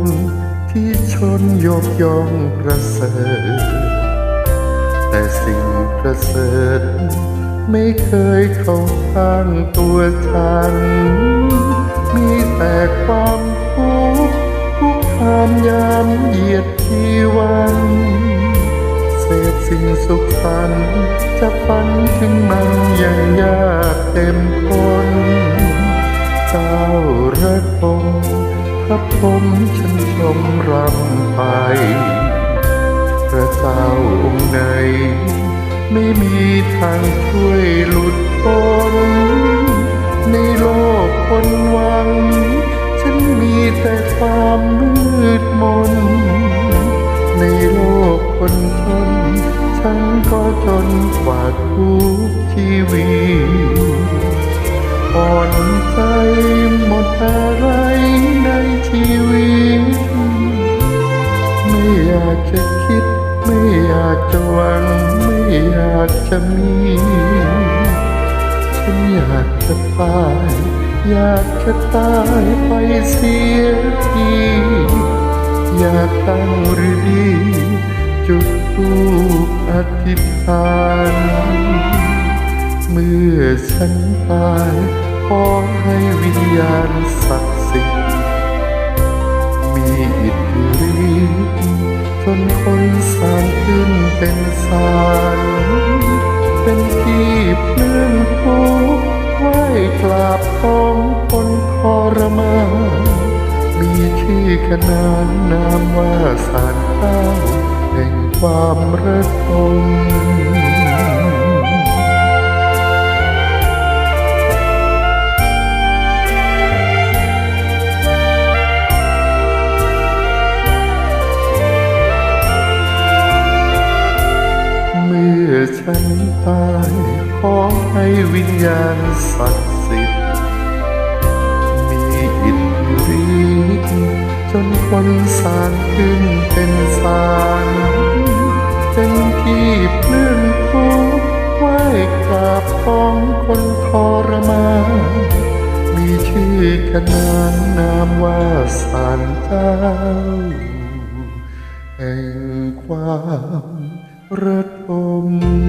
นที่ชนยกย่องประเสริฐแต่สิ่งประเสริฐไม่เคยเข้าข้างตัวฉัน มีแต่ความทุกข์ทุกคามยามเหยียดที่วันเศษสิ่งสุขสันจะฝันถึงมันย่างยากเต็มคน ระพรหมฉันชมรำไป พระเจ้าองค์ไหนไม่มีทางช่วยหลุดพ้นในโลกคนหวัง ฉันมีแต่ความมืดมน ในโลกคนจน ฉันก็จนกว่าทุกชีวิตอ่อนใจหมดอะไรใคิดไม่อยากจะหวังไม่อยากจะมี ฉันอยากจะตาย อยากจะตายไปเสียทีอยากตั้งหรือดีจุดทูปอธิษฐานเมื่อฉันตายขอให้วิญญาณศักดิ์สิทธิ์ อิทธิฤทธิ์จนคนสร้างขึ้นเป็นสารเป็นที่เพลื่อนทุกข์ไหวกราบของคนทรมานมีชื่อขนานนามว่าสารเต้าแห่งความระทม อฉันตายขอให้วิญญาณศักดิ์สิทธิ์มีอิทธิฤทธิ์จนคนสางขึ้นเป็นสารเป็นที่เพลื่อนทุกไหว้กราบของคนทรมานมีชื่อขนานนามว่าสารเจ้าแห่งความ ระทม